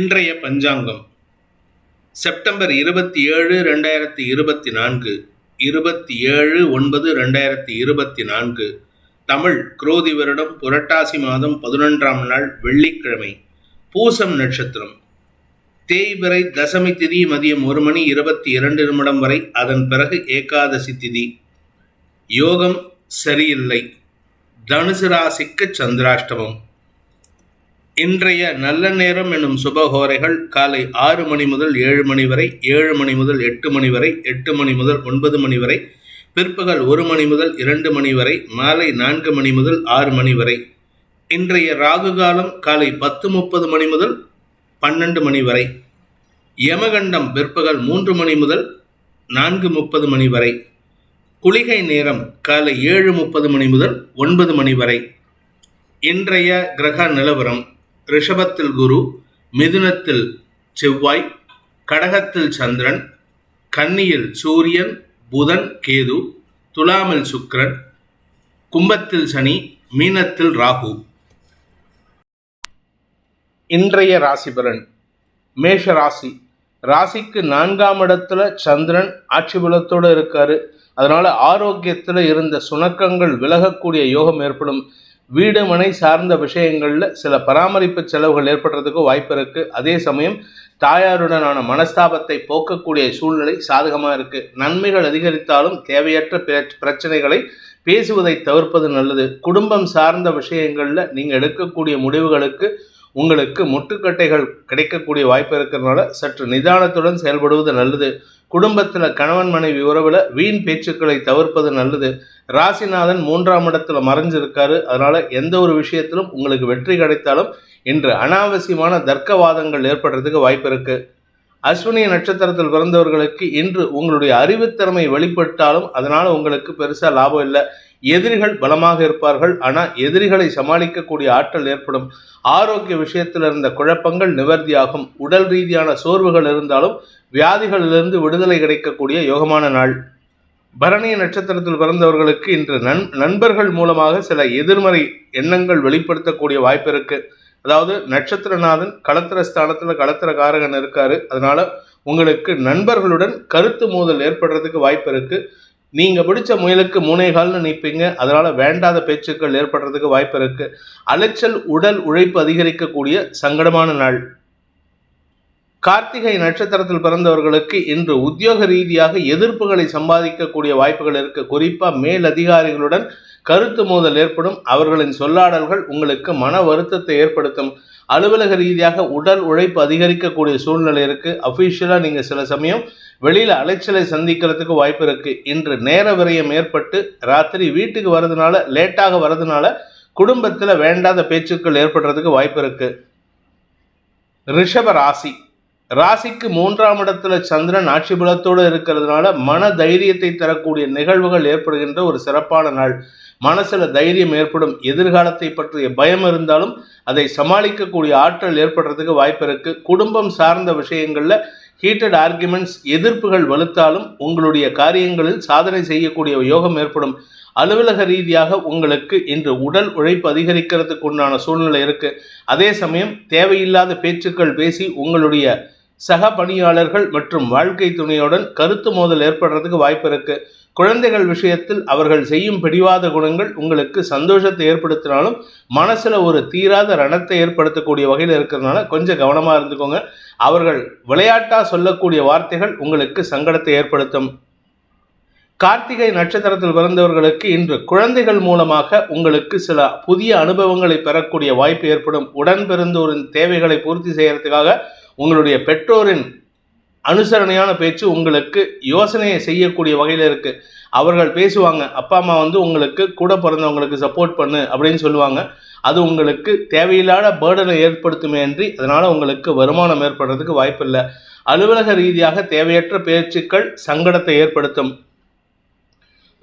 இன்றைய பஞ்சாங்கம். செப்டம்பர் இருபத்தி ஏழு ரெண்டாயிரத்தி இருபத்தி நான்கு. இருபத்தி ஏழு ஒன்பது ரெண்டாயிரத்தி இருபத்தி நான்கு. தமிழ் குரோதி வருடம் புரட்டாசி மாதம் பதினொன்றாம் நாள் வெள்ளிக்கிழமை. பூசம் நட்சத்திரம். தேய்பிறை தசமி திதி மதியம் ஒரு மணி இருபத்தி இரண்டு நிமிடம் வரை அதன் பிறகு ஏகாதசி திதி. யோகம் சரியில்லை. தனுசு ராசிக்கு சந்திராஷ்டமம். இன்றைய நல்ல நேரம் என்னும் சுபகோரைகள் காலை ஆறு மணி முதல் ஏழு மணி வரை ஏழு மணி முதல் எட்டு மணி வரை எட்டு மணி முதல் ஒன்பது மணி வரை பிற்பகல் ஒரு மணி முதல் இரண்டு மணி வரை மாலை நான்கு மணி முதல் ஆறு மணி வரை. இன்றைய ராகு காலம் காலை பத்து முப்பது மணி முதல் பன்னெண்டு மணி வரை. யமகண்டம் பிற்பகல் மூன்று மணி முதல் நான்கு முப்பது மணி வரை. குளிகை நேரம் காலை ஏழு முப்பது மணி முதல் ஒன்பது மணி வரை. இன்றைய கிரக நிலவரம். ரிஷபத்தில் குரு மிதுனத்தில் செவ்வாய் கடகத்தில் சந்திரன் கன்னியில் சூரியன் புதன் கேது துலாமில் சுக்ரன் கும்பத்தில் சனி மீனத்தில் ராகு. இன்றைய ராசி பலன் மேஷ ராசி. ராசிக்கு நான்காம் இடத்துல சந்திரன் ஆட்சி பலத்தோடு இருக்காரு. அதனால ஆரோக்கியத்தில் இருந்த சுணக்கங்கள் விலகக்கூடிய யோகம் ஏற்படும். வீடு மனை சார்ந்த விஷயங்களில் சில பராமரிப்பு செலவுகள் ஏற்படுறதுக்கு வாய்ப்பு இருக்குது அதே சமயம் தாயாருடனான மனஸ்தாபத்தை போக்கக்கூடிய சூழ்நிலை சாதகமாக இருக்குது நன்மைகள் அதிகரித்தாலும் தேவையற்ற பிரச்சனைகளை பேசுவதை தவிர்ப்பது நல்லது. குடும்பம் சார்ந்த விஷயங்களில் நீங்கள் எடுக்கக்கூடிய முடிவுகளுக்கு உங்களுக்கு முட்டுக்கட்டைகள் கிடைக்கக்கூடிய வாய்ப்பு இருக்கிறதுனால சற்று நிதானத்துடன் செயல்படுவது நல்லது. குடும்பத்தில் கணவன் மனைவி உறவில் வீண் பேச்சுக்களை தவிர்ப்பது நல்லது. ராசிநாதன் மூன்றாம் இடத்துல மறைஞ்சிருக்காரு. அதனால எந்த ஒரு விஷயத்திலும் உங்களுக்கு வெற்றி கிடைத்தாலும் இன்று அனாவசியமான தர்க்கவாதங்கள் ஏற்படுறதுக்கு வாய்ப்பு இருக்கு. அஸ்வினி நட்சத்திரத்தில் பிறந்தவர்களுக்கு இன்று உங்களுடைய அறிவுத்திறமை வெளிப்பட்டாலும் அதனால உங்களுக்கு பெருசா லாபம் இல்லை. எதிரிகள் பலமாக இருப்பார்கள். ஆனால் எதிரிகளை சமாளிக்கக்கூடிய ஆற்றல் ஏற்படும். ஆரோக்கிய விஷயத்தில் இருந்த குழப்பங்கள் நிவர்த்தியாகும். உடல் ரீதியான சோர்வுகள் இருந்தாலும் வியாதிகளிலிருந்து விடுதலை கிடைக்கக்கூடிய யோகமான நாள். பரணிய நட்சத்திரத்தில் பிறந்தவர்களுக்கு இன்று நண் நண்பர்கள் மூலமாக சில எதிர்மறை எண்ணங்கள் வெளிப்படுத்தக்கூடிய வாய்ப்பு இருக்கு. அதாவது நட்சத்திரநாதன் களத்திர ஸ்தானத்தில் களத்திர காரகன் இருக்காரு. அதனால உங்களுக்கு நண்பர்களுடன் கருத்து மோதல் ஏற்படுறதுக்கு வாய்ப்பு இருக்குது நீங்க பிடிச்ச முயலுக்கு மூனைகால்னு நிற்பீங்க அதனால வேண்டாத பேச்சுக்கள் ஏற்படுறதுக்கு வாய்ப்பு இருக்கு. அலைச்சல் உடல் உழைப்பு அதிகரிக்கக்கூடிய சங்கடமான நாள். கார்த்திகை நட்சத்திரத்தில் பிறந்தவர்களுக்கு இன்று உத்தியோக ரீதியாக எதிர்ப்புகளை சம்பாதிக்கக்கூடிய வாய்ப்புகள் இருக்கு. குறிப்பா மேல் அதிகாரிகளுடன் கருத்து மோதல் ஏற்படும். அவர்களின் சொல்லாடல்கள் உங்களுக்கு மன வருத்தத்தை ஏற்படுத்தும். அலுவலக ரீதியாக உடல் உழைப்பு அதிகரிக்கக்கூடிய சூழ்நிலை இருக்குது அஃபீஷியலாக நீங்கள் சில சமயம் வெளியில் அலைச்சலை சந்திக்கிறதுக்கு வாய்ப்பு இருக்குது இன்று நேர விரயம் ஏற்பட்டு ராத்திரி வீட்டுக்கு வரதுனால லேட்டாக வர்றதுனால குடும்பத்தில் வேண்டாத பேச்சுக்கள் ஏற்படுறதுக்கு வாய்ப்பு இருக்குது ரிஷப ராசி. ராசிக்கு மூன்றாம் இடத்துல சந்திரன் ஆட்சி பலத்தோடு இருக்கிறதுனால மன தைரியத்தை தரக்கூடிய நிகழ்வுகள் ஏற்படுகின்ற ஒரு சிறப்பான நாள். மனசுல தைரியம் ஏற்படும். எதிர்காலத்தை பற்றிய பயம் இருந்தாலும் அதை சமாளிக்கக்கூடிய ஆற்றல் ஏற்படுறதுக்கு வாய்ப்பு இருக்கு. குடும்பம் சார்ந்த விஷயங்கள்ல ஹீட்டட் ஆர்குமெண்ட்ஸ் எதிர்ப்புகள் வலுத்தாலும் உங்களுடைய காரியங்களில் சாதனை செய்யக்கூடிய யோகம் ஏற்படும். அலுவலக ரீதியாக உங்களுக்கு இன்று உடல் உழைப்பு அதிகரிக்கிறதுக்கு உண்டான சூழ்நிலை இருக்கு. அதே சமயம் தேவையில்லாத பேச்சுக்கள் பேசி உங்களுடைய சக பணியாளர்கள் மற்றும் வாழ்க்கை துணையுடன் கருத்து மோதல் ஏற்படுறதுக்கு வாய்ப்பு இருக்கு. குழந்தைகள் விஷயத்தில் அவர்கள் செய்யும் பிடிவாத குணங்கள் உங்களுக்கு சந்தோஷத்தை ஏற்படுத்தினாலும் மனசுல ஒரு தீராத ரணத்தை ஏற்படுத்தக்கூடிய வகையில் இருக்கிறதுனால கொஞ்சம் கவனமா இருந்துக்கோங்க. அவர்கள் விளையாட்டா சொல்லக்கூடிய வார்த்தைகள் உங்களுக்கு சங்கடத்தை ஏற்படுத்தும். கார்த்திகை நட்சத்திரத்தில் பிறந்தவர்களுக்கு இன்று குழந்தைகள் மூலமாக உங்களுக்கு சில புதிய அனுபவங்களை பெறக்கூடிய வாய்ப்பு ஏற்படும். உடன் பிறந்தோரின் தேவைகளை பூர்த்தி செய்யறதுக்காக உங்களுடைய பெற்றோரின் அனுசரணையான பேச்சு உங்களுக்கு யோசனையை செய்யக்கூடிய வகையில் இருக்கு. அவர்கள் பேசுவாங்க அப்பா அம்மா வந்து உங்களுக்கு கூட பிறந்தவங்களுக்கு சப்போர்ட் பண்ணு அப்படின்னு சொல்லுவாங்க. அது உங்களுக்கு தேவையில்லாத பேர்டனை ஏற்படுத்துமே அன்றி அதனால உங்களுக்கு வருமானம் ஏற்படுறதுக்கு வாய்ப்பில்லை. அலுவலக ரீதியாக தேவையற்ற பேச்சுக்கள் சங்கடத்தை ஏற்படுத்தும்.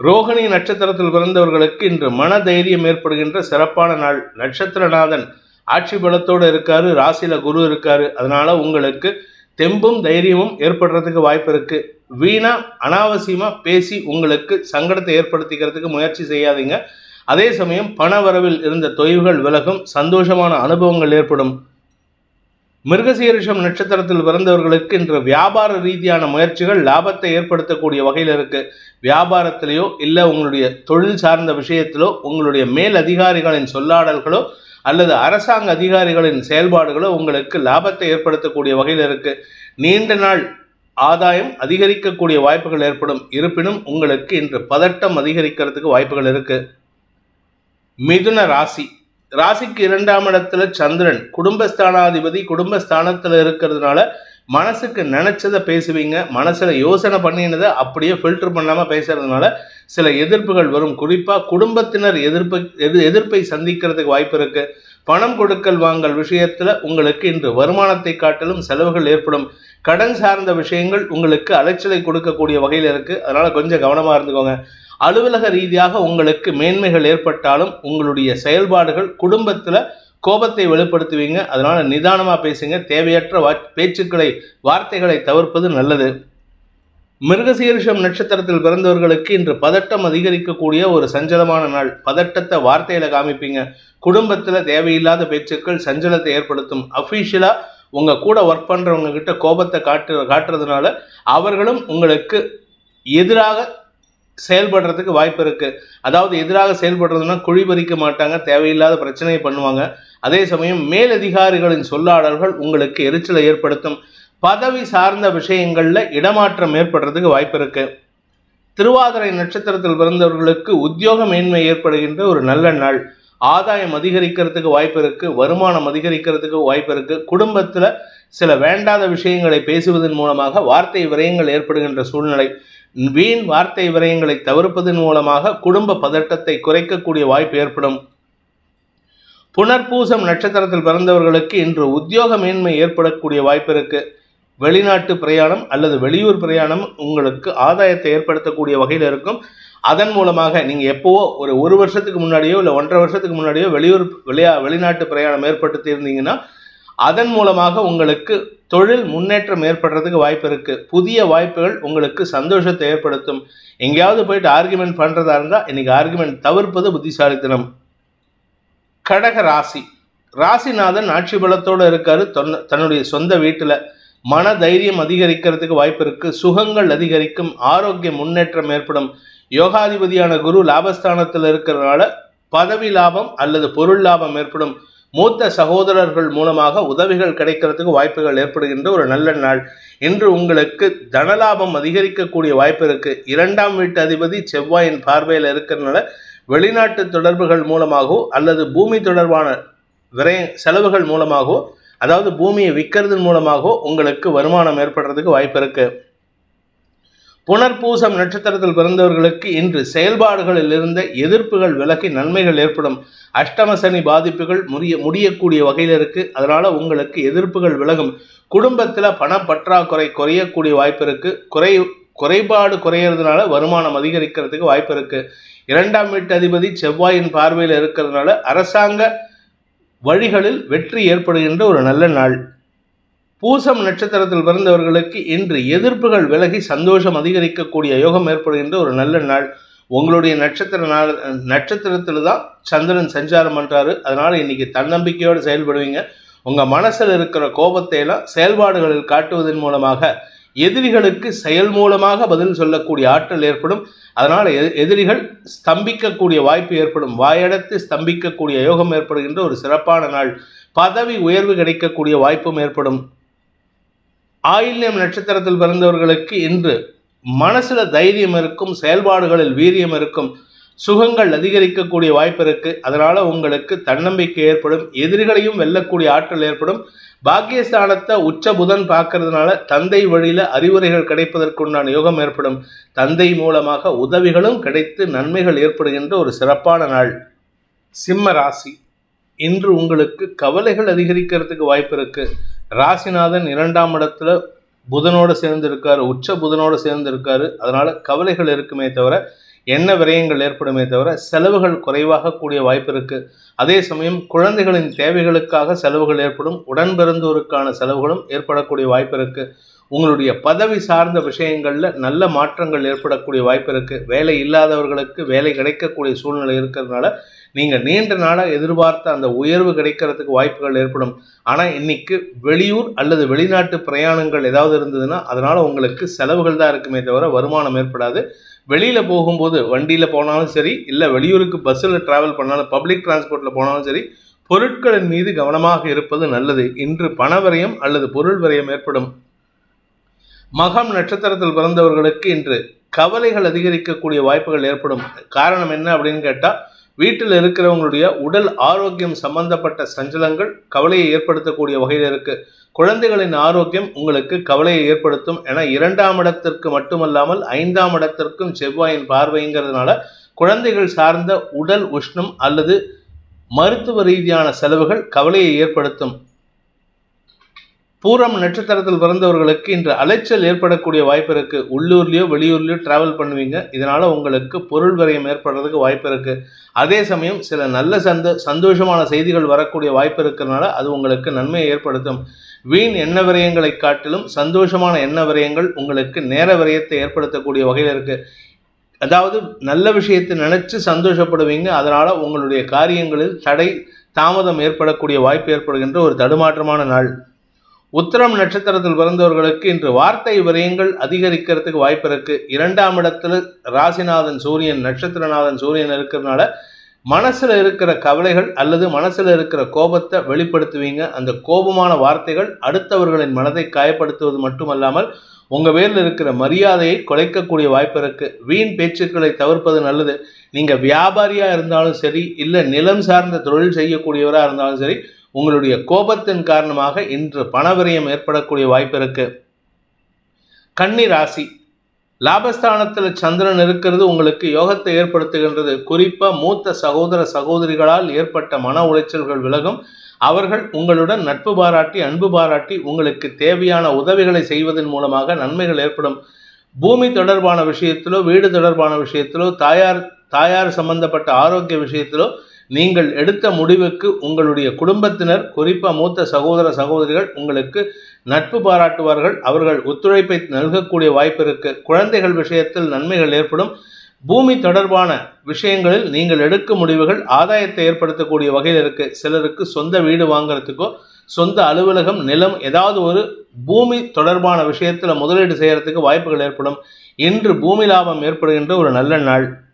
ரோகிணி நட்சத்திரத்தில் பிறந்தவர்களுக்கு இன்று மன தைரியம் ஏற்படுகின்ற சிறப்பான நாள். நட்சத்திரநாதன் ஆட்சி பலத்தோடு இருக்காரு ராசியில குரு இருக்காரு. அதனால உங்களுக்கு தெம்பும் தைரியமும் ஏற்படுறதுக்கு வாய்ப்பு இருக்கு. வீணா அனாவசியமா பேசி உங்களுக்கு சங்கடத்தை ஏற்படுத்திக்கிறதுக்கு முயற்சி செய்யாதீங்க. அதே சமயம் பண வரவில் இருந்த தொய்வுகள் விலகும் சந்தோஷமான அனுபவங்கள் ஏற்படும். மிருகசீரிஷம் நட்சத்திரத்தில் பிறந்தவர்களுக்கு இன்று வியாபார ரீதியான முயற்சிகள் லாபத்தை ஏற்படுத்தக்கூடிய வகையில் இருக்கு. வியாபாரத்திலேயோ இல்லை உங்களுடைய தொழில் சார்ந்த விஷயத்திலோ உங்களுடைய மேல் அதிகாரிகளின் சொல்லாடல்களோ அல்லது அரசாங்க அதிகாரிகளின் செயல்பாடுகளோ உங்களுக்கு லாபத்தை ஏற்படுத்தக்கூடிய வகையில் இருக்கு. நீண்ட நாள் ஆதாயம் அதிகரிக்கக்கூடிய வாய்ப்புகள் ஏற்படும். இருப்பினும் உங்களுக்கு இன்று பதட்டம் அதிகரிக்கிறதுக்கு வாய்ப்புகள் இருக்கு. மிதுன ராசி. ராசிக்கு இரண்டாம் இடத்துல சந்திரன். குடும்பஸ்தானாதிபதி குடும்பஸ்தானத்தில் இருக்கிறதுனால மனசுக்கு நினைச்சதை பேசுவீங்க மனசில் யோசனை பண்ணினதை அப்படியே ஃபில்டர் பண்ணாமல் பேசுறதுனால சில எதிர்ப்புகள் வரும். குறிப்பாக குடும்பத்தினர் எதிர்ப்பு எது எதிர்ப்பை சந்திக்கிறதுக்கு வாய்ப்பு இருக்கு. பணம் கொடுக்கல் வாங்கல் விஷயத்தில் உங்களுக்கு இன்று வருமானத்தை காட்டிலும் செலவுகள் ஏற்படும். கடன் சார்ந்த விஷயங்கள் உங்களுக்கு அலைச்சலை கொடுக்கக்கூடிய வகையில் இருக்குது அதனால் கொஞ்சம் கவனமாக இருந்துக்கோங்க. அலுவலக ரீதியாக உங்களுக்கு மேன்மைகள் ஏற்பட்டாலும் உங்களுடைய செயல்பாடுகள் குடும்பத்தில் கோபத்தை வெளிப்படுத்துவீங்க. அதனால நிதானமாக பேசுங்க. தேவையற்ற வா பேச்சுக்களை வார்த்தைகளை தவிர்ப்பது நல்லது. மிருகசீரிஷம் நட்சத்திரத்தில் பிறந்தவர்களுக்கு இன்று பதட்டம் அதிகரிக்கக்கூடிய ஒரு சஞ்சலமான நாள். பதட்டத்தை வார்த்தையில காமிப்பீங்க. குடும்பத்தில் தேவையில்லாத பேச்சுக்கள் சஞ்சலத்தை ஏற்படுத்தும். அஃபீஷியலாக உங்கள் கூட ஒர்க் பண்ணுறவங்க கிட்ட கோபத்தை காட்டு காட்டுறதுனால அவர்களும் உங்களுக்கு எதிராக செயல்படுறதுக்கு வாய்ப்பு இருக்கு. அதாவது எதிராக செயல்படுறதுனா குழி பறிக்க மாட்டாங்க தேவையில்லாத பிரச்சனையை பண்ணுவாங்க. அதே சமயம் மேலதிகாரிகளின் சொல்லாடல்கள் உங்களுக்கு எரிச்சலை ஏற்படுத்தும். பதவி சார்ந்த விஷயங்களில் இடமாற்றம் ஏற்படுறதுக்கு வாய்ப்பு இருக்கு. திருவாதிரை நட்சத்திரத்தில் பிறந்தவர்களுக்கு உத்தியோக மேன்மை ஏற்படுகின்ற ஒரு நல்ல நாள். ஆதாயம் அதிகரிக்கிறதுக்கு வாய்ப்பு இருக்கு வருமானம் அதிகரிக்கிறதுக்கு வாய்ப்பு இருக்கு. குடும்பத்தில் சில வேண்டாத விஷயங்களை பேசுவதன் மூலமாக வார்த்தை விரயங்கள் ஏற்படுகின்ற சூழ்நிலை வீண் வார்த்தை விரயங்களை தவிர்ப்பதன் மூலமாக குடும்ப பதட்டத்தை குறைக்கக்கூடிய வாய்ப்பு ஏற்படும். புனர்பூசம் நட்சத்திரத்தில் பிறந்தவர்களுக்கு இன்று உத்தியோக மேன்மை ஏற்படக்கூடிய வாய்ப்பு இருக்கு. வெளிநாட்டு பிரயாணம் அல்லது வெளியூர் பிரயாணம் உங்களுக்கு ஆதாயத்தை ஏற்படுத்தக்கூடிய வகையில் இருக்கும். அதன் மூலமாக நீங்கள் எப்போவோ ஒரு ஒரு வருஷத்துக்கு முன்னாடியோ இல்லை ஒன்றரை வருஷத்துக்கு முன்னாடியோ வெளியூர் விளையா வெளிநாட்டு பிரயாணம் ஏற்படுத்தி இருந்தீங்கன்னா அதன் மூலமாக உங்களுக்கு தொழில் முன்னேற்றம் ஏற்படுறதுக்கு வாய்ப்பு இருக்குது புதிய வாய்ப்புகள் உங்களுக்கு சந்தோஷத்தை ஏற்படுத்தும். எங்கேயாவது போயிட்டு ஆர்குமெண்ட் பண்ணுறதா இருந்தால் இன்றைக்கி ஆர்குமெண்ட் தவிர்ப்பது புத்திசாலித்தனம். கடக ராசி. ராசிநாதன் ஆட்சி பலத்தோடு இருக்காரு. தன் தன்னுடைய சொந்த வீட்டில் மன தைரியம் அதிகரிக்கிறதுக்கு வாய்ப்பு இருக்கு. சுகங்கள் அதிகரிக்கும். ஆரோக்கிய முன்னேற்றம் ஏற்படும். யோகாதிபதியான குரு லாபஸ்தானத்தில் இருக்கிறதுனால பதவி லாபம் அல்லது பொருள் லாபம் ஏற்படும். மூத்த சகோதரர்கள் மூலமாக உதவிகள் கிடைக்கிறதுக்கு வாய்ப்புகள் ஏற்படுகின்ற ஒரு நல்ல நாள். இன்று உங்களுக்கு தனலாபம் அதிகரிக்கக்கூடிய வாய்ப்பு இருக்கு. இரண்டாம் வீட்டு அதிபதி செவ்வாயின் பார்வையில் இருக்கிறதுனால வெளிநாட்டு தொடர்புகள் மூலமாகவோ அல்லது பூமி தொடர்பான விரய செலவுகள் மூலமாகவோ அதாவது பூமியை விற்கிறது மூலமாகவோ உங்களுக்கு வருமானம் ஏற்படுறதுக்கு வாய்ப்பு இருக்குது புனர்பூசம் நட்சத்திரத்தில் பிறந்தவர்களுக்கு இன்று செயல்பாடுகளில் இருந்த எதிர்ப்புகள் விலகி நன்மைகள் ஏற்படும். அஷ்டம சனி பாதிப்புகள் முடிய முடியக்கூடிய வகையில் இருக்கு. அதனால உங்களுக்கு எதிர்ப்புகள் விலகும். குடும்பத்தில் பணப்பற்றாக்குறை குறையக்கூடிய வாய்ப்பு இருக்கு. குறை குறைபாடு குறையிறதுனால வருமானம் அதிகரிக்கிறதுக்கு வாய்ப்பு இருக்கு. இரண்டாம் வீட்டு அதிபதி செவ்வாயின் பார்வையில் இருக்கிறதுனால அரசாங்க வழிகளில் வெற்றி ஏற்படுகின்ற ஒரு நல்ல நாள். பூசம் நட்சத்திரத்தில் பிறந்தவர்களுக்கு இன்று எதிர்ப்புகள் விலகி சந்தோஷம் அதிகரிக்கக்கூடிய யோகம் ஏற்படுகின்ற ஒரு நல்ல நாள். உங்களுடைய நட்சத்திர நாள் நட்சத்திரத்தில் தான் சந்திரன் சஞ்சாரம் பண்ணுறாரு அதனால் இன்னைக்கு தன்னம்பிக்கையோடு செயல்படுவீங்க. உங்கள் மனசில் இருக்கிற கோபத்தையெல்லாம் செயல்பாடுகளில் காட்டுவதன் மூலமாக எதிரிகளுக்கு செயல் மூலமாக பதில் சொல்லக்கூடிய ஆற்றல் ஏற்படும். அதனால் எ- எதிரிகள் ஸ்தம்பிக்கக்கூடிய வாய்ப்பு ஏற்படும். வாயடத்து ஸ்தம்பிக்கக்கூடிய யோகம் ஏற்படுகின்ற ஒரு சிறப்பான நாள். பதவி உயர்வு கிடைக்கக்கூடிய வாய்ப்பும் ஏற்படும். ஆயில்யம் நட்சத்திரத்தில் பிறந்தவர்களுக்கு இன்று மனசுல தைரியம் இருக்கும் செயல்பாடுகளில் வீரியம் இருக்கும் சுகங்கள் அதிகரிக்கக்கூடிய வாய்ப்பு இருக்கு. அதனால உங்களுக்கு தன்னம்பிக்கை ஏற்படும் எதிரிகளையும் வெல்லக்கூடிய ஆற்றல் ஏற்படும். பாக்கியஸ்தானத்தை உச்ச புதன் பார்க்கறதுனால தந்தை வழியில அறிவுரைகள் கிடைப்பதற்குண்டான யோகம் ஏற்படும். தந்தை மூலமாக உதவிகளும் கிடைத்து நன்மைகள் ஏற்படுகின்ற ஒரு சிறப்பான நாள். சிம்ம ராசி. இன்று உங்களுக்கு கவலைகள் அதிகரிக்கிறதுக்கு வாய்ப்பு இருக்குது ராசிநாதன் இரண்டாம் இடத்துல புதனோடு சேர்ந்து இருக்காரு உச்ச புதனோடு சேர்ந்து இருக்காரு அதனால கவலைகள் இருக்குமே தவிர என்ன விரயங்கள் ஏற்படுமே தவிர செலவுகள் குறைவாக கூடிய வாய்ப்பு இருக்கு. அதே சமயம் குழந்தைகளின் தேவைகளுக்காக செலவுகள் ஏற்படும் உடன் பிறந்தோருக்கான செலவுகளும் ஏற்படக்கூடிய வாய்ப்பு இருக்கு. உங்களுடைய பதவி சார்ந்த விஷயங்களில் நல்ல மாற்றங்கள் ஏற்படக்கூடிய வாய்ப்பு இருக்கு. வேலை இல்லாதவர்களுக்கு வேலை கிடைக்கக்கூடிய சூழ்நிலை இருக்கிறதுனால நீங்கள் நீண்ட நாளாக எதிர்பார்த்த அந்த உயர்வு கிடைக்கிறதுக்கு வாய்ப்புகள் ஏற்படும். ஆனால் இன்னைக்கு வெளியூர் அல்லது வெளிநாட்டு பிரயாணங்கள் ஏதாவது இருந்ததுன்னா அதனால் உங்களுக்கு செலவுகள் தான் இருக்குமே தவிர வருமானம் ஏற்படாது. வெளியில் போகும்போது வண்டியில் போனாலும் சரி இல்லை வெளியூருக்கு பஸ்ஸில் ட்ராவல் பண்ணாலும் பப்ளிக் டிரான்ஸ்போர்ட்டில் போனாலும் சரி பொருட்களின் மீது கவனமாக இருப்பது நல்லது. இன்று பண விரயம் அல்லது பொருள் விரயம் ஏற்படும். மகம் நட்சத்திரத்தில் பிறந்தவர்களுக்கு இன்று கவலைகள் அதிகரிக்கக்கூடிய வாய்ப்புகள் ஏற்படும். காரணம் என்ன அப்படின்னு கேட்டால் வீட்டில் இருக்கிறவங்களுடைய உடல் ஆரோக்கியம் சம்பந்தப்பட்ட சஞ்சலங்கள் கவலையை ஏற்படுத்தக்கூடிய வகையில் இருக்கு. குழந்தைகளின் ஆரோக்கியம் உங்களுக்கு கவலையை ஏற்படுத்தும். என இரண்டாம் இடத்திற்கு மட்டுமல்லாமல் ஐந்தாம் இடத்திற்கும் செவ்வாயின் பார்வைங்கிறதுனால குழந்தைகள் சார்ந்த உடல் உஷ்ணம் அல்லது மருத்துவ ரீதியான செலவுகள் கவலையை ஏற்படுத்தும். பூரம் நட்சத்திரத்தில் பிறந்தவர்களுக்கு இன்று அலைச்சல் ஏற்படக்கூடிய வாய்ப்பு இருக்கு. உள்ளூர்லயோ வெளியூர்லயோ டிராவல் பண்ணுவீங்க. இதனால உங்களுக்கு பொருள் விரயம் ஏற்படுறதுக்கு வாய்ப்பு இருக்கு. அதே சமயம் சில நல்ல சந்த சந்தோஷமான செய்திகள் வரக்கூடிய வாய்ப்பு இருக்கிறதுனால அது உங்களுக்கு நன்மையை ஏற்படுத்தும். வீண் எண்ண விரயங்களை காட்டிலும் சந்தோஷமான எண்ண விரயங்கள் உங்களுக்கு நேர விரயத்தை ஏற்படுத்தக்கூடிய வகையில் இருக்கு. அதாவது நல்ல விஷயத்தை நினைச்சு சந்தோஷப்படுவீங்க. அதனால உங்களுடைய காரியங்களில் தடை தாமதம் ஏற்படக்கூடிய வாய்ப்பு ஏற்படுகின்ற ஒரு தடுமாற்றமான நாள். உத்திரம் நட்சத்திரத்தில் பிறந்தவர்களுக்கு இன்று வார்த்தை விரயங்கள் அதிகரிக்கிறதுக்கு வாய்ப்பு இருக்கு. இரண்டாம் இடத்துல ராசிநாதன் சூரியன் நட்சத்திரநாதன் சூரியன் இருக்கிறதுனால மனசுல இருக்கிற கவலைகள் அல்லது மனசுல இருக்கிற கோபத்தை வெளிப்படுத்துவீங்க. அந்த கோபமான வார்த்தைகள் அடுத்தவர்களின் மனதை காயப்படுத்துவது மட்டுமல்லாமல் உங்க பேரில் இருக்கிற மரியாதையை குலைக்கக்கூடிய வாய்ப்பு இருக்கு. வீண் பேச்சுக்களை தவிர்ப்பது நல்லது. நீங்க வியாபாரியா இருந்தாலும் சரி இல்ல நிலம் சார்ந்த தொழில் செய்யக்கூடியவரா இருந்தாலும் சரி உங்களுடைய கோபத்தின் காரணமாக இன்று பணவிரயம் ஏற்படக்கூடிய வாய்ப்பு இருக்கு. கன்னி ராசி. லாபஸ்தானத்தில் சந்திரன் இருக்கிறது உங்களுக்கு யோகத்தை ஏற்படுத்துகின்றது. குறிப்பாக மூத்த சகோதர சகோதரிகளால் ஏற்பட்ட மன உளைச்சல்கள் விலகும். அவர்கள் உங்களுடன் நட்பு பாராட்டி அன்பு பாராட்டி உங்களுக்கு தேவையான உதவிகளை செய்வதன் மூலமாக நன்மைகள் ஏற்படும். பூமி தொடர்பான விஷயத்திலோ வீடு தொடர்பான விஷயத்திலோ தாயார் தாயார் சம்பந்தப்பட்ட ஆரோக்கிய விஷயத்திலோ நீங்கள் எடுத்த முடிவுக்கு உங்களுடைய குடும்பத்தினர் குறிப்பாக மூத்த சகோதர சகோதரிகள் உங்களுக்கு நட்பு பாராட்டுவார்கள். அவர்கள் ஒத்துழைப்பை நல்கக்கூடிய வாய்ப்பு இருக்கு. குழந்தைகள் விஷயத்தில் நன்மைகள் ஏற்படும். பூமி தொடர்பான விஷயங்களில் நீங்கள் எடுக்கும் முடிவுகள் ஆதாயத்தை ஏற்படுத்தக்கூடிய வகையில் இருக்கு. சிலருக்கு சொந்த வீடு வாங்குறதுக்கோ சொந்த அலுவலகம் நிலம் ஏதாவது ஒரு பூமி தொடர்பான விஷயத்தில் முதலீடு செய்யறதுக்கு வாய்ப்புகள் ஏற்படும். இன்று பூமி லாபம் ஏற்படுகின்ற ஒரு நல்ல நாள்.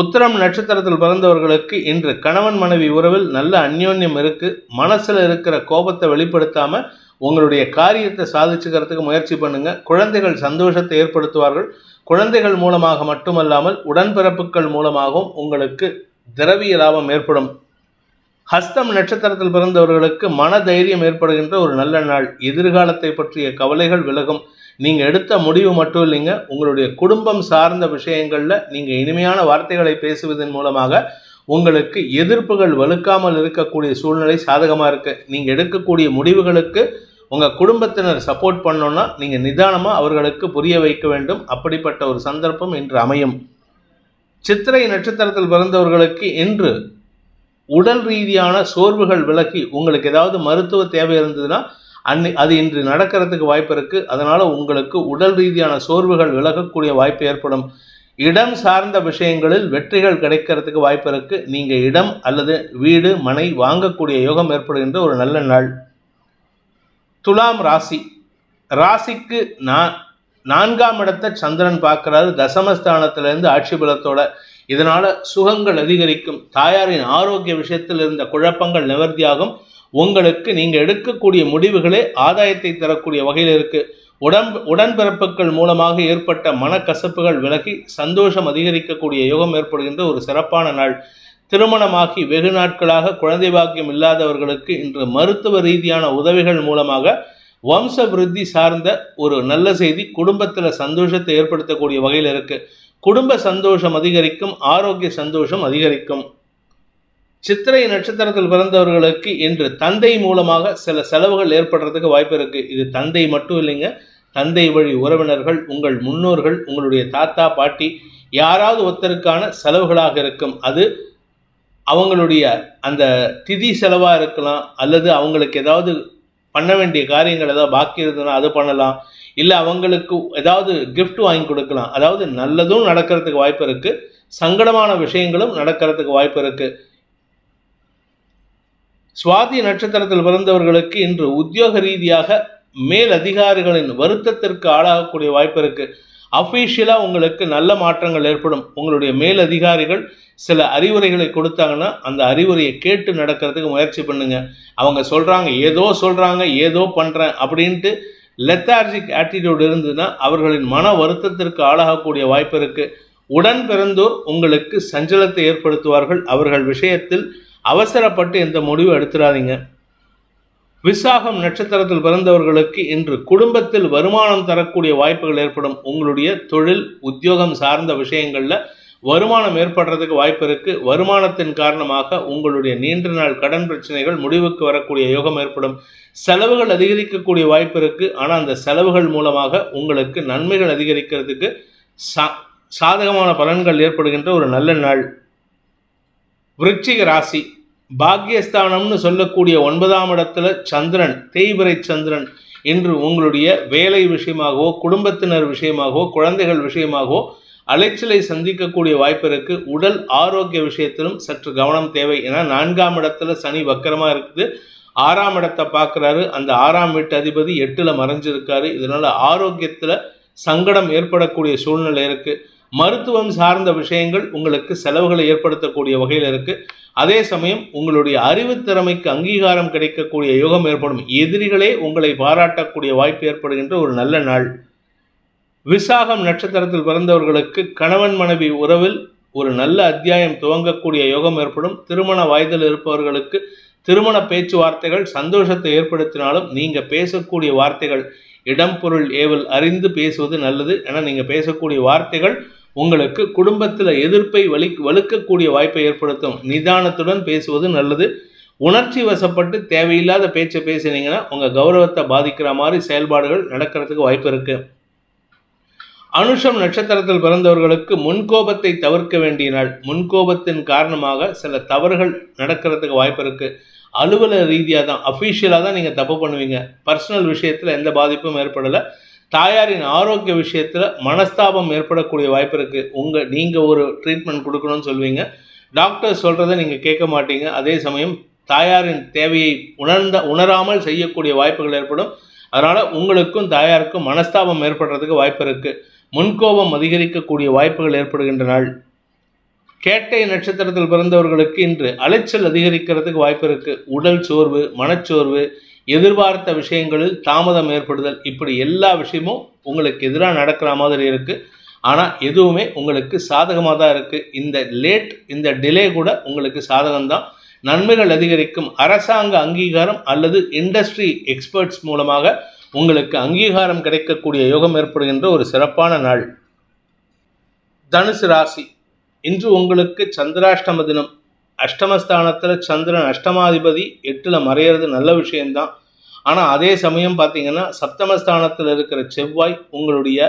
உத்திரம் நட்சத்திரத்தில் பிறந்தவர்களுக்கு இன்று கணவன் மனைவி உறவில் நல்ல அந்யோன்யம் இருக்கு மனசுல இருக்கிற கோபத்தை வெளிப்படுத்தாம உங்களுடைய காரியத்தை சாதிச்சுக்கிறதுக்கு முயற்சி பண்ணுங்க. குழந்தைகள் சந்தோஷத்தை ஏற்படுத்துவார்கள். குழந்தைகள் மூலமாக மட்டுமல்லாமல் உடன்பிறப்புகள் மூலமாகவும் உங்களுக்கு திரவிய லாபம் ஏற்படும். ஹஸ்தம் நட்சத்திரத்தில் பிறந்தவர்களுக்கு மன தைரியம் ஏற்படுகின்ற ஒரு நல்ல நாள். எதிர்காலத்தை பற்றிய கவலைகள் விலகும். நீங்க எடுத்த முடிவு மட்டும் இல்லைங்க உங்களுடைய குடும்பம் சார்ந்த விஷயங்கள்ல நீங்க இனிமையான வார்த்தைகளை பேசுவதன் மூலமாக உங்களுக்கு எதிர்ப்புகள் வலுக்காமல் இருக்கக்கூடிய சூழ்நிலை சாதகமா இருக்கு. நீங்க எடுக்கக்கூடிய முடிவுகளுக்கு உங்க குடும்பத்தினர் சப்போர்ட் பண்ணோம்னா நீங்க நிதானமா அவர்களுக்கு புரிய வைக்க வேண்டும். அப்படிப்பட்ட ஒரு சந்தர்ப்பம் இன்று அமையும். சித்திரை நட்சத்திரத்தில் பிறந்தவர்களுக்கு இன்று உடல் ரீதியான சோர்வுகள் விலகி உங்களுக்கு ஏதாவது மருத்துவ தேவை இருந்ததுன்னா அன்னி அது இன்று நடக்கிறதுக்கு வாய்ப்பு இருக்கு. அதனால உங்களுக்கு உடல் ரீதியான சோர்வுகள் விலகக்கூடிய வாய்ப்பு ஏற்படும். இடம் சார்ந்த விஷயங்களில் வெற்றிகள் கிடைக்கிறதுக்கு வாய்ப்பு இருக்கு. நீங்க இடம் அல்லது வீடு மனை வாங்கக்கூடிய யோகம் ஏற்படுகின்ற ஒரு நல்ல நாள். துலாம் ராசி. ராசிக்கு நான் நான்காம் இடத்தை சந்திரன் பார்க்கிறாரு. தசமஸ்தானத்திலிருந்து ஆட்சி பலத்தோட இதனால சுகங்கள் அதிகரிக்கும். தாயாரின் ஆரோக்கிய விஷயத்தில் இருந்த குழப்பங்கள் நிவர்த்தியாகும். உங்களுக்கு நீங்கள் எடுக்கக்கூடிய முடிவுகளே ஆதாயத்தை தரக்கூடிய வகையில் இருக்கு. உடம்பு உடன்பிறப்புகள் மூலமாக ஏற்பட்ட மனக்கசப்புகள் விலகி சந்தோஷம் அதிகரிக்கக்கூடிய யோகம் ஏற்படுகின்ற ஒரு சிறப்பான நாள். திருமணமாகி வெகு நாட்களாக குழந்தை பாக்கியம் இல்லாதவர்களுக்கு இன்று மருத்துவ ரீதியான உதவிகள் மூலமாக வம்ச விருத்தி சார்ந்த ஒரு நல்ல செய்தி குடும்பத்தில் சந்தோஷத்தை ஏற்படுத்தக்கூடிய வகையில் இருக்கு. குடும்ப சந்தோஷம் அதிகரிக்கும் ஆரோக்கிய சந்தோஷம் அதிகரிக்கும். சித்திரை நட்சத்திரத்தில் பிறந்தவர்களுக்கு இன்று தந்தை மூலமாக சில செலவுகள் ஏற்படுறதுக்கு வாய்ப்பு இருக்கு. இது தந்தை மட்டும் இல்லைங்க. தந்தை வழி உறவினர்கள் உங்கள் முன்னோர்கள் உங்களுடைய தாத்தா பாட்டி யாராவது ஒருத்தருக்கான செலவுகளாக இருக்கும். அது அவங்களுடைய அந்த திதி செலவாக இருக்கலாம். அல்லது அவங்களுக்கு ஏதாவது பண்ண வேண்டிய காரியங்கள் ஏதாவது பாக்கி இருந்ததுன்னா அது பண்ணலாம். இல்லை அவங்களுக்கு ஏதாவது கிஃப்ட் வாங்கி கொடுக்கலாம். அதாவது நல்லதும் நடக்கிறதுக்கு வாய்ப்பு இருக்குது சங்கடமான விஷயங்களும் நடக்கிறதுக்கு வாய்ப்பு இருக்குது சுவாதி நட்சத்திரத்தில் பிறந்தவர்களுக்கு இன்று உத்தியோக ரீதியாக மேல் அதிகாரிகளின் வருத்தத்திற்கு ஆளாகக்கூடிய வாய்ப்பு இருக்கு. அஃபீஷியலாக உங்களுக்கு நல்ல மாற்றங்கள் ஏற்படும். உங்களுடைய மேல் அதிகாரிகள் சில அறிவுரைகளை கொடுத்தாங்கன்னா அந்த அறிவுரையை கேட்டு நடக்கிறதுக்கு முயற்சி பண்ணுங்க. அவங்க சொல்கிறாங்க ஏதோ சொல்கிறாங்க ஏதோ பண்ணுறேன் அப்படின்ட்டு லெத்தார்ஜிக் ஆட்டிடியூட் இருந்ததுன்னா அவர்களின் மன வருத்தத்திற்கு ஆளாகக்கூடிய வாய்ப்பு இருக்குது உடன் பிறந்தோர் உங்களுக்கு சஞ்சலத்தை ஏற்படுத்துவார்கள். அவர்கள் விஷயத்தில் அவசரப்பட்டு எந்த முடிவும் எடுத்துடாதீங்க. விசாகம் நட்சத்திரத்தில் பிறந்தவர்களுக்கு இன்று குடும்பத்தில் வருமானம் தரக்கூடிய வாய்ப்புகள் ஏற்படும். உங்களுடைய தொழில் உத்தியோகம் சார்ந்த விஷயங்களில் வருமானம் ஏற்படுறதுக்கு வாய்ப்பு இருக்கு. வருமானத்தின் காரணமாக உங்களுடைய நீண்ட நாள் கடன் பிரச்சனைகள் முடிவுக்கு வரக்கூடிய யோகம் ஏற்படும். செலவுகள் அதிகரிக்கக்கூடிய வாய்ப்பு இருக்கு. ஆனால் அந்த செலவுகள் மூலமாக உங்களுக்கு நன்மைகள் அதிகரிக்கிறதுக்கு சா சாதகமான பலன்கள் ஏற்படுகின்ற ஒரு நல்ல நாள். விருச்சிக ராசி. பாக்யஸ்தானம்னு சொல்லக்கூடிய ஒன்பதாம் இடத்துல சந்திரன் தேய்பிரை சந்திரன் இன்று உங்களுடைய வேலை விஷயமாகவோ குடும்பத்தினர் விஷயமாகவோ குழந்தைகள் விஷயமாகவோ அலைச்சலை சந்திக்கக்கூடிய வாய்ப்பு இருக்கு. உடல் ஆரோக்கிய விஷயத்திலும் சற்று கவனம் தேவை. ஏன்னா நான்காம் இடத்துல சனி வக்கரமாக இருக்குது. ஆறாம் இடத்தை பார்க்குறாரு. அந்த ஆறாம் வீட்டு அதிபதி எட்டில் மறைஞ்சிருக்காரு. இதனால் ஆரோக்கியத்தில் சங்கடம் ஏற்படக்கூடிய சூழ்நிலை இருக்குது மருத்துவம் சார்ந்த விஷயங்கள் உங்களுக்கு செலவுகளை ஏற்படுத்தக்கூடிய வகையில் இருக்கு. அதே சமயம் உங்களுடைய அறிவு திறமைக்கு அங்கீகாரம் கிடைக்கக்கூடிய யோகம் ஏற்படும். எதிரிகளே உங்களை பாராட்டக்கூடிய வாய்ப்பு ஏற்படுகின்ற ஒரு நல்ல நாள். விசாகம் நட்சத்திரத்தில் பிறந்தவர்களுக்கு கணவன் மனைவி உறவில் ஒரு நல்ல அத்தியாயம் துவங்கக்கூடிய யோகம் ஏற்படும். திருமண வயதில் இருப்பவர்களுக்கு திருமண பேச்சுவார்த்தைகள் சந்தோஷத்தை ஏற்படுத்தினாலும் நீங்கள் பேசக்கூடிய வார்த்தைகள் இடம் பொருள் ஏவல் அறிந்து பேசுவது நல்லது. ஏன்னா நீங்கள் பேசக்கூடிய வார்த்தைகள் உங்களுக்கு குடும்பத்தில் எதிர்ப்பை வலி வலுக்கக்கூடிய வாய்ப்பை ஏற்படுத்தும். நிதானத்துடன் பேசுவது நல்லது. உணர்ச்சி வசப்பட்டு தேவையில்லாத பேச்சை பேசினீங்கன்னா உங்கள் கௌரவத்தை பாதிக்கிற மாதிரி செயல்பாடுகள் நடக்கிறதுக்கு வாய்ப்பு இருக்குது அனுஷம் நட்சத்திரத்தில் பிறந்தவர்களுக்கு முன்கோபத்தை தவிர்க்க வேண்டிய நாள். முன்கோபத்தின் காரணமாக சில தவறுகள் நடக்கிறதுக்கு வாய்ப்பு இருக்குது அலுவலக ரீதியாக தான் அஃபீஷியலாக தான் நீங்கள் தப்பு பண்ணுவீங்க. பர்சனல் விஷயத்தில் எந்த பாதிப்பும் ஏற்படலை. தாயாரின் ஆரோக்கிய விஷயத்தில் மனஸ்தாபம் ஏற்படக்கூடிய வாய்ப்பு இருக்குது உங்கள் நீங்கள் ஒரு ட்ரீட்மெண்ட் கொடுக்கணும்னு சொல்லுவீங்க. டாக்டர் சொல்கிறத நீங்கள் கேட்க மாட்டீங்க. அதே சமயம் தாயாரின் தேவையை உணர்ந்த உணராமல் செய்யக்கூடிய வாய்ப்புகள் ஏற்படும். அதனால் உங்களுக்கும் தாயாருக்கும் மனஸ்தாபம் ஏற்படுறதுக்கு வாய்ப்பு இருக்குது முன்கோபம் அதிகரிக்கக்கூடிய வாய்ப்புகள் ஏற்படுகின்ற நாள். கேட்டை நட்சத்திரத்தில் பிறந்தவர்களுக்கு இன்று அலைச்சல் அதிகரிக்கிறதுக்கு வாய்ப்பு இருக்குது உடல் சோர்வு மனச்சோர்வு எதிர்பார்த்த விஷயங்களில் தாமதம் ஏற்படுதல். இப்படி எல்லா விஷயமும் உங்களுக்கு எதிராக நடக்கிற மாதிரி இருக்குது ஆனால் எதுவுமே உங்களுக்கு சாதகமாக தான் இருக்குது இந்த லேட் இந்த டிலே கூட உங்களுக்கு சாதகம்தான். நன்மைகள் அதிகரிக்கும். அரசாங்க அங்கீகாரம் அல்லது இண்டஸ்ட்ரி எக்ஸ்பர்ட்ஸ் மூலமாக உங்களுக்கு அங்கீகாரம் கிடைக்கக்கூடிய யோகம் ஏற்படுகின்ற ஒரு சிறப்பான நாள். தனுசு ராசி. இன்று உங்களுக்கு சந்திராஷ்டம தினம். அஷ்டமஸ்தானத்தில் சந்திரன் அஷ்டமாதிபதி எட்டில் மறையிறது நல்ல விஷயம்தான். ஆனால் அதே சமயம் பார்த்தீங்கன்னா சப்தமஸ்தானத்தில் இருக்கிற செவ்வாய் உங்களுடைய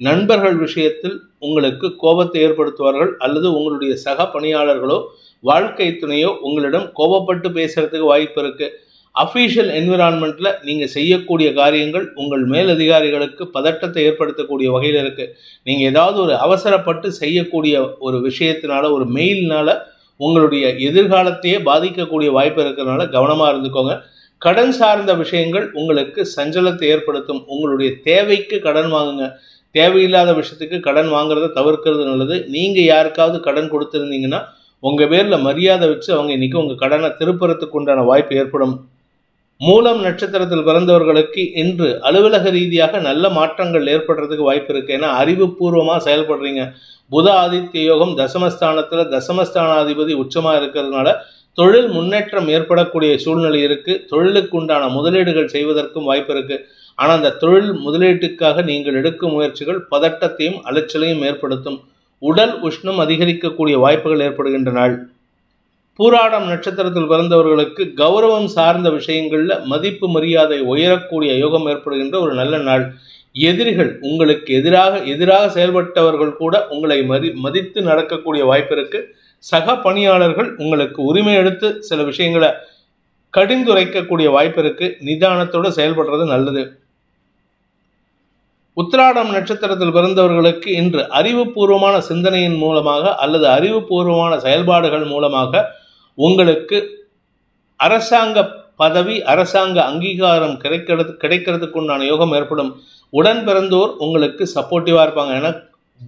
நண்பர்கள் விஷயத்தில் உங்களுக்கு கோபத்தை ஏற்படுத்துவார்கள் அல்லது உங்களுடைய சக பணியாளர்களோ வாழ்க்கை துணையோ உங்களிடம் கோபப்பட்டு பேசுறதுக்கு வாய்ப்பு இருக்குது அஃபீஷியல் என்விரான்மெண்ட்டில் நீங்கள் செய்யக்கூடிய காரியங்கள் உங்கள் மேலதிகாரிகளுக்கு பதட்டத்தை ஏற்படுத்தக்கூடிய வகையில் இருக்குது நீங்கள் ஏதாவது ஒரு அவசரப்பட்டு செய்யக்கூடிய ஒரு விஷயத்தினால ஒரு மெயிலினால் உங்களுடைய எதிர்காலத்தையே பாதிக்கக்கூடிய வாய்ப்பு இருக்கிறதுனால கவனமாக இருந்துக்கோங்க. கடன் சார்ந்த விஷயங்கள் உங்களுக்கு சஞ்சலத்தை ஏற்படுத்தும். உங்களுடைய தேவைக்கு கடன் வாங்குங்க. தேவையில்லாத விஷயத்துக்கு கடன் வாங்குறத தவிர்க்கிறது நல்லது. நீங்கள் யாருக்காவது கடன் கொடுத்துருந்தீங்கன்னா உங்கள் பேரில் மரியாதை வச்சு அவங்க இன்றைக்கி உங்கள் கடனை திருப்புறத்துக்கு உண்டான வாய்ப்பு ஏற்படும். மூலம் நட்சத்திரத்தில் பிறந்தவர்களுக்கு இன்று அலுவலக ரீதியாக நல்ல மாற்றங்கள் ஏற்படுறதுக்கு வாய்ப்பு இருக்குது ஏன்னா அறிவுபூர்வமாக செயல்படுறீங்க. புத ஆதித்ய யோகம் தசமஸ்தானத்தில் தசமஸ்தானாதிபதி உச்சமாக இருக்கிறதுனால தொழில் முன்னேற்றம் ஏற்படக்கூடிய சூழ்நிலை இருக்குது தொழிலுக்கு உண்டான முதலீடுகள் செய்வதற்கும் வாய்ப்பு இருக்குது ஆனால் அந்த தொழில் முதலீட்டுக்காக நீங்கள் எடுக்கும் முயற்சிகள் பதட்டத்தையும் அலைச்சலையும் ஏற்படுத்தும். உடல் உஷ்ணம் அதிகரிக்கக்கூடிய வாய்ப்புகள் ஏற்படுகின்ற நாள் பூராடம் நட்சத்திரத்தில் பிறந்தவர்களுக்கு கௌரவம் சார்ந்த விஷயங்களில் மதிப்பு மரியாதை உயரக்கூடிய யோகம் ஏற்படுகின்ற ஒரு நல்ல நாள். எதிரிகள் உங்களுக்கு எதிராக எதிராக செயல்பட்டவர்கள் கூட உங்களை மதி மதித்து நடக்கக்கூடிய வாய்ப்பு சக பணியாளர்கள் உங்களுக்கு உரிமை எடுத்து சில விஷயங்களை கடிந்துரைக்கக்கூடிய வாய்ப்பு நிதானத்தோடு செயல்படுறது நல்லது. உத்திராடம் நட்சத்திரத்தில் பிறந்தவர்களுக்கு இன்று அறிவுபூர்வமான சிந்தனையின் மூலமாக அல்லது அறிவுபூர்வமான செயல்பாடுகள் மூலமாக உங்களுக்கு அரசாங்க பதவி அரசாங்க அங்கீகாரம் கிடைக்கிறது கிடைக்கிறதுக்கு உண்டான யோகம் ஏற்படும். உடன் பிறந்தோர் உங்களுக்கு சப்போர்ட்டிவாக இருப்பாங்க. ஏன்னா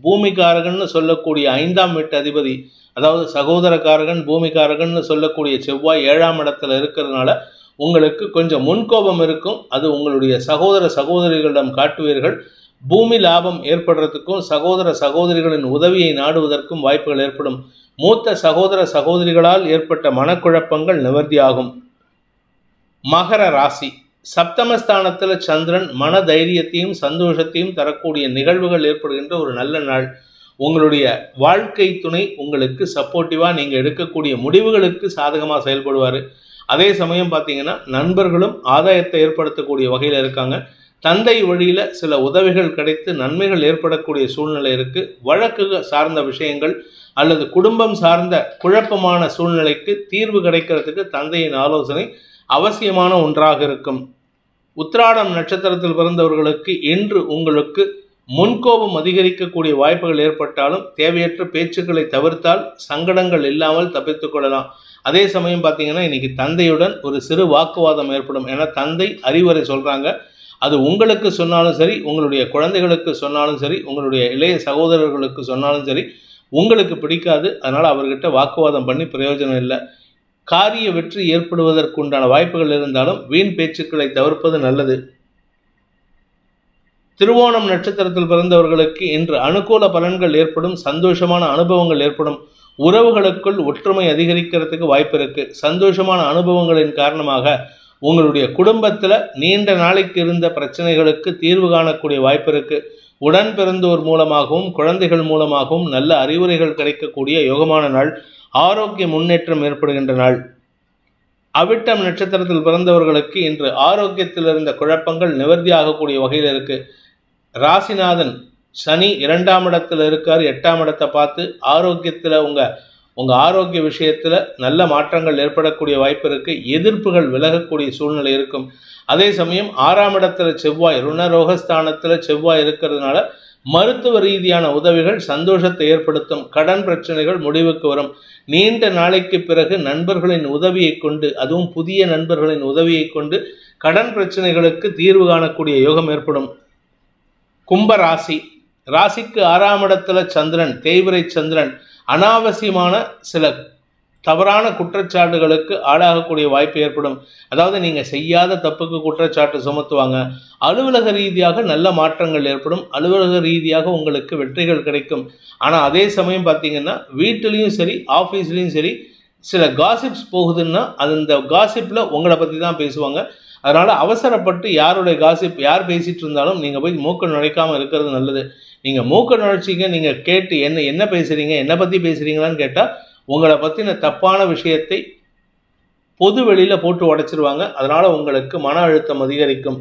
பூமிகாரகன்னு சொல்லக்கூடிய ஐந்தாம் வீட்டு அதிபதி அதாவது சகோதரக்காரகன் பூமிகாரகன்னு சொல்லக்கூடிய செவ்வாய் ஏழாம் இடத்துல இருக்கிறதுனால உங்களுக்கு கொஞ்சம் முன்கோபம் இருக்கும். அது உங்களுடைய சகோதர சகோதரிகளிடம் காட்டுவீர்கள். பூமி லாபம் ஏற்படுறதுக்கும் சகோதர சகோதரிகளின் உதவியை நாடுவதற்கும் வாய்ப்புகள் ஏற்படும். மூத்த சகோதர சகோதரிகளால் ஏற்பட்ட மனக்குழப்பங்கள் நிவர்த்தியாகும். மகர ராசி. சப்தமஸ்தானத்தில் சந்திரன் மன தைரியத்தையும் சந்தோஷத்தையும் தரக்கூடிய நிகழ்வுகள் ஏற்படுகின்ற ஒரு நல்ல நாள். உங்களுடைய வாழ்க்கை துணை உங்களுக்கு சப்போர்ட்டிவாக நீங்கள் எடுக்கக்கூடிய முடிவுகளுக்கு சாதகமாக செயல்படுவார். அதே சமயம் பார்த்தீங்கன்னா நண்பர்களும் ஆதாயத்தை ஏற்படுத்தக்கூடிய வகையில் இருக்காங்க. தந்தை வழியில் சில உதவிகள் கிடைத்து நன்மைகள் ஏற்படக்கூடிய சூழ்நிலை இருக்குது வழக்கு சார்ந்த விஷயங்கள் அல்லது குடும்பம் சார்ந்த குழப்பமான சூழ்நிலைக்கு தீர்வு கிடைக்கிறதுக்கு தந்தையின் ஆலோசனை அவசியமான ஒன்றாக இருக்கும். உத்திராடம் நட்சத்திரத்தில் பிறந்தவர்களுக்கு இன்று உங்களுக்கு முன்கோபம் அதிகரிக்கக்கூடிய வாய்ப்புகள் ஏற்பட்டாலும் தேவையற்ற பேச்சுக்களை தவிர்த்தால் சங்கடங்கள் இல்லாமல் தப்பித்துக் கொள்ளலாம். அதே சமயம் பார்த்தீங்கன்னா இன்னைக்கு தந்தையுடன் ஒரு சிறு வாக்குவாதம் ஏற்படும். ஏன்னா தந்தை அறிவுரை சொல்கிறாங்க அது உங்களுக்கு சொன்னாலும் சரி உங்களுடைய குழந்தைகளுக்கு சொன்னாலும் சரி உங்களுடைய இளைய சகோதரர்களுக்கு சொன்னாலும் சரி உங்களுக்கு பிடிக்காது. அதனால் அவர்கிட்ட வாக்குவாதம் பண்ணி பிரயோஜனம் இல்லை. காரிய வெற்றி ஏற்படுவதற்குண்டான வாய்ப்புகள் இருந்தாலும் வீண் பேச்சுக்களை தவிர்ப்பது நல்லது. திருவோணம் நட்சத்திரத்தில் பிறந்தவர்களுக்கு இன்று அனுகூல பலன்கள் ஏற்படும் சந்தோஷமான அனுபவங்கள் ஏற்படும். உறவுகளுக்குள் ஒற்றுமை அதிகரிக்கிறதுக்கு வாய்ப்பு இருக்கு. சந்தோஷமான அனுபவங்களின் காரணமாக உங்களுடைய குடும்பத்தில் நீண்ட நாளைக்கு இருந்த பிரச்சனைகளுக்கு தீர்வு காணக்கூடிய வாய்ப்பு இருக்குது உடன் பிறந்தோர் மூலமாகவும் குழந்தைகள் மூலமாகவும் நல்ல அறிவுரைகள் கிடைக்கக்கூடிய யோகமான நாள் ஆரோக்கிய முன்னேற்றம் ஏற்படுகின்ற நாள். அவிட்டம் நட்சத்திரத்தில் பிறந்தவர்களுக்கு இன்று ஆரோக்கியத்தில் இருந்த குழப்பங்கள் நிவர்த்தியாகக்கூடிய வகையில் இருக்குது ராசிநாதன் சனி இரண்டாம் இடத்தில் இருக்கார் எட்டாம் இடத்தை பார்த்து ஆரோக்கியத்தில் உங்கள் உங்கள் ஆரோக்கிய விஷயத்தில் நல்ல மாற்றங்கள் ஏற்படக்கூடிய வாய்ப்பு இருக்குது எதிர்ப்புகள் விலகக்கூடிய சூழ்நிலை இருக்கும். அதே சமயம் ஆறாம் இடத்துல செவ்வாய் ருணரோகஸ்தானத்தில் செவ்வாய் இருக்கிறதுனால மருத்துவ ரீதியான உதவிகள் சந்தோஷத்தை ஏற்படுத்தும். கடன் பிரச்சனைகள் முடிவுக்கு வரும். நீண்ட நாளைக்கு பிறகு நண்பர்களின் உதவியை கொண்டு அதுவும் புதிய நண்பர்களின் உதவியை கொண்டு கடன் பிரச்சனைகளுக்கு தீர்வு காணக்கூடிய யோகம் ஏற்படும். கும்ப ராசி. ராசிக்கு ஆறாம் இடத்துல சந்திரன் தேய்விரை சந்திரன். அனாவசியமான சில தவறான குற்றச்சாட்டுகளுக்கு ஆளாகக்கூடிய வாய்ப்பு ஏற்படும். அதாவது நீங்கள் செய்யாத தப்புக்கு குற்றச்சாட்டு சுமத்துவாங்க. அலுவலக ரீதியாக நல்ல மாற்றங்கள் ஏற்படும். அலுவலக ரீதியாக உங்களுக்கு வெற்றிகள் கிடைக்கும். ஆனால் அதே சமயம் பார்த்தீங்கன்னா வீட்டிலையும் சரி ஆஃபீஸ்லேயும் சரி சில காசிப்ஸ் போகுதுன்னா அது இந்த காசிப்பில் உங்களை பற்றி தான் பேசுவாங்க. அதனால் அவசரப்பட்டு யாருடைய காசிப் யார் பேசிகிட்டு இருந்தாலும் நீங்கள் போய் மூக்க நுழைக்காமல் இருக்கிறது நல்லது. நீங்கள் மூக்க நுழைச்சிங்க நீங்கள் கேட்டு என்ன என்ன பேசுகிறீங்க என்னை பற்றி பேசுகிறீங்களான்னு கேட்டால் உங்களை பற்றின தப்பான விஷயத்தை பொது வெளியில் போட்டு உடைச்சிருவாங்க. அதனால் உங்களுக்கு மன அழுத்தம் அதிகரிக்கும்.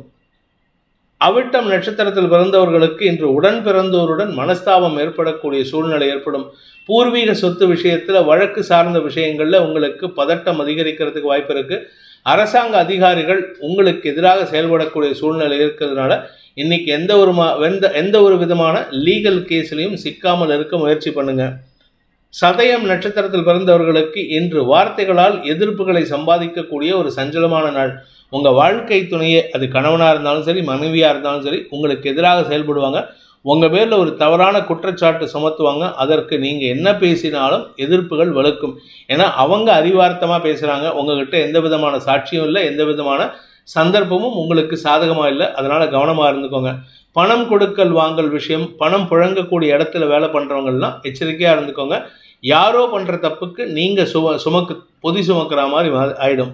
அவிட்டம் நட்சத்திரத்தில் பிறந்தவர்களுக்கு இன்று உடன் பிறந்தோருடன் மனஸ்தாபம் ஏற்படக்கூடிய சூழ்நிலை ஏற்படும். பூர்வீக சொத்து விஷயத்தில் வழக்கு சார்ந்த விஷயங்களில் உங்களுக்கு பதட்டம் அதிகரிக்கிறதுக்கு வாய்ப்பு இருக்குது அரசாங்க அதிகாரிகள் உங்களுக்கு எதிராக செயல்படக்கூடிய சூழ்நிலை இருக்கிறதுனால இன்னைக்கு எந்த ஒரு மா எந்த எந்த ஒரு விதமான லீகல் கேஸ்லையும் சிக்காமல் இருக்க முயற்சி பண்ணுங்க. சதயம் நட்சத்திரத்தில் பிறந்தவர்களுக்கு இன்று வார்த்தைகளால் எதிர்ப்புகளை சம்பாதிக்கக்கூடிய ஒரு சஞ்சலமான நாள். உங்கள் வாழ்க்கை துணையே அது கணவனாக இருந்தாலும் சரி மனைவியாக இருந்தாலும் சரி உங்களுக்கு எதிராக செயல்படுவாங்க. உங்கள் பேரில் ஒரு தவறான குற்றச்சாட்டு சுமத்துவாங்க. அதற்கு நீங்கள் என்ன பேசினாலும் எதிர்ப்புகள் வலுக்கும் ஏன்னா அவங்க அறிவார்த்தமாக பேசுகிறாங்க உங்ககிட்ட எந்த விதமான சாட்சியும் இல்லை எந்த விதமான சந்தர்ப்பமும் உங்களுக்கு சாதகமாக இல்லை. அதனால் கவனமாக இருந்துக்கோங்க. பணம் கொடுக்கல் வாங்கல் விஷயம் பணம் புழங்கக்கூடிய இடத்துல வேலை பண்ணுறவங்கலாம் எச்சரிக்கையாக இருந்துக்கோங்க. யாரோ பண்ணுற தப்புக்கு நீங்கள் சும சுமக்கு பொதி சுமக்கிற மாதிரி ஆயிடும்.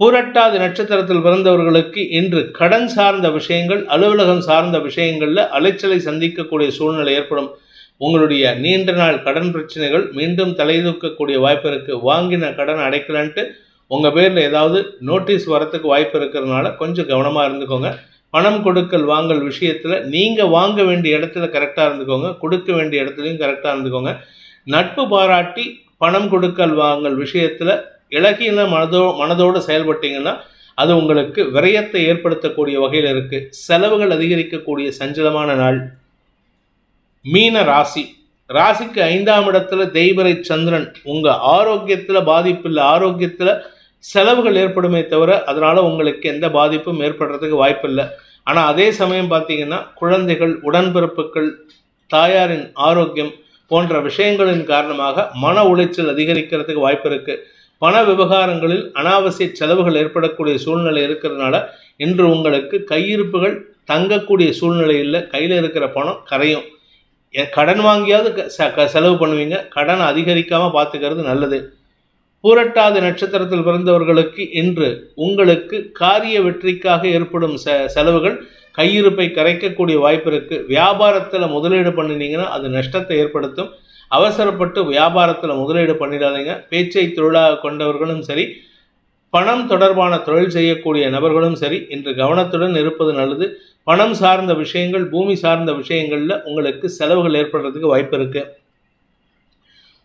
பூரட்டாதி நட்சத்திரத்தில் பிறந்தவர்களுக்கு இன்று கடன் சார்ந்த விஷயங்கள் அலுவலகம் சார்ந்த விஷயங்களில் அலைச்சலை சந்திக்கக்கூடிய சூழ்நிலை ஏற்படும். உங்களுடைய நீண்ட நாள் கடன் பிரச்சனைகள் மீண்டும் தலைதூக்கக்கூடிய வாய்ப்பு இருக்குது வாங்கின கடன் அடைக்கலன்ட்டு உங்கள் பேரில் ஏதாவது நோட்டீஸ் வரத்துக்கு வாய்ப்பு இருக்கிறதுனால கொஞ்சம் கவனமாக இருந்துக்கோங்க. பணம் கொடுக்கல் வாங்கல் விஷயத்தில் நீங்கள் வாங்க வேண்டிய இடத்துல கரெக்டாக இருந்துக்கோங்க. கொடுக்க வேண்டிய இடத்துலையும் கரெக்டாக இருந்துக்கோங்க. நட்பு பாராட்டி பணம் கொடுக்கல் வாங்கல் விஷயத்தில் இலகின மனதோ மனதோடு செயல்பட்டீங்கன்னா அது உங்களுக்கு விரயத்தை ஏற்படுத்தக்கூடிய வகையில் இருக்குது செலவுகள் அதிகரிக்கக்கூடிய சஞ்சலமான நாள். மீன ராசி. ராசிக்கு ஐந்தாம் இடத்துல தெய்வரை சந்திரன் உங்கள் ஆரோக்கியத்தில் பாதிப்பு இல்லை. ஆரோக்கியத்தில் செலவுகள் ஏற்படுமே தவிர அதனால் உங்களுக்கு எந்த பாதிப்பும் ஏற்படுறதுக்கு வாய்ப்பில்லை. ஆனால் அதே சமயம் பார்த்தீங்கன்னா குழந்தைகள் உடன்பிறப்புகள் தாயாரின் ஆரோக்கியம் போன்ற விஷயங்களின் காரணமாக மன உளைச்சல் அதிகரிக்கிறதுக்கு வாய்ப்பு இருக்குது பண விவகாரங்களில் அனாவசிய செலவுகள் ஏற்படக்கூடிய சூழ்நிலை இருக்கிறதுனால இன்று உங்களுக்கு கையிருப்புகள் தங்கக்கூடிய சூழ்நிலை இல்லை. கையில் இருக்கிற பணம் கரையும். கடன் வாங்கியாவது க- க- செலவு பண்ணுவீங்க. கடன் அதிகரிக்காமல் பார்த்துக்கிறது நல்லது. பூரட்டாதி நட்சத்திரத்தில் பிறந்தவர்களுக்கு இன்று உங்களுக்கு காரிய வெற்றிக்காக ஏற்படும் செ செலவுகள் கையிருப்பை கரைக்கக்கூடிய வாய்ப்பு இருக்குது வியாபாரத்தில் முதலீடு பண்ணினீங்கன்னா அது நஷ்டத்தை ஏற்படுத்தும். அவசரப்பட்டு வியாபாரத்தில் முதலீடு பண்ணிடாதீங்க. பேச்சை தொழிலாக கொண்டவர்களும் சரி பணம் தொடர்பான தொழில் செய்யக்கூடிய நபர்களும் சரி இன்று கவனத்துடன் இருப்பது நல்லது. பணம் சார்ந்த விஷயங்கள் பூமி சார்ந்த விஷயங்களில் உங்களுக்கு செலவுகள் ஏற்படுறதுக்கு வாய்ப்பு இருக்குது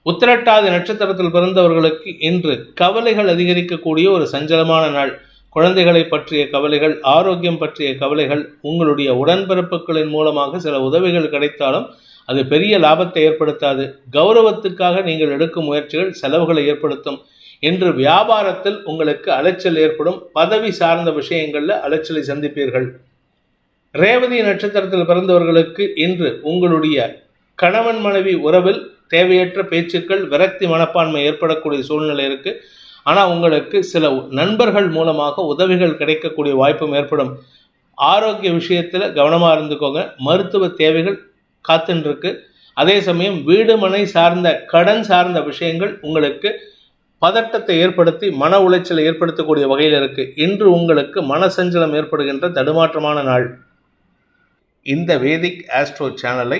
உத்திரட்டாதி நட்சத்திரத்தில் பிறந்தவர்களுக்கு இன்று கவலைகள் அதிகரிக்கக்கூடிய ஒரு சஞ்சலமான நாள். குழந்தைகளை பற்றிய கவலைகள் ஆரோக்கியம் பற்றிய கவலைகள் உங்களுடைய உடன்பிறப்புகளின் மூலமாக சில உதவிகள் கிடைத்தாலும் அது பெரிய லாபத்தை ஏற்படுத்தாது. கௌரவத்துக்காக நீங்கள் எடுக்கும் முயற்சிகள் செலவுகளை ஏற்படுத்தும். இன்று வியாபாரத்தில் உங்களுக்கு அலைச்சல் ஏற்படும். பதவி சார்ந்த விஷயங்களில் அலைச்சலை சந்திப்பீர்கள். ரேவதி நட்சத்திரத்தில் பிறந்தவர்களுக்கு இன்று உங்களுடைய கணவன் மனைவி உறவில் தேவையற்ற பேச்சுக்கள் விரக்தி மனப்பான்மை ஏற்படக்கூடிய சூழ்நிலை இருக்குது ஆனால் உங்களுக்கு சில நண்பர்கள் மூலமாக உதவிகள் கிடைக்கக்கூடிய வாய்ப்பும் ஏற்படும். ஆரோக்கிய விஷயத்தில் கவனமாக இருந்துக்கோங்க. மருத்துவ தேவைகள் காத்துன்னு அதே சமயம் வீடு மனை சார்ந்த கடன் சார்ந்த விஷயங்கள் உங்களுக்கு பதட்டத்தை ஏற்படுத்தி மன உளைச்சலை ஏற்படுத்தக்கூடிய வகையில் இருக்குது இன்று உங்களுக்கு மனசஞ்சலம் ஏற்படுகின்ற தடுமாற்றமான நாள். இந்த வேதிக் ஆஸ்ட்ரோ சேனலை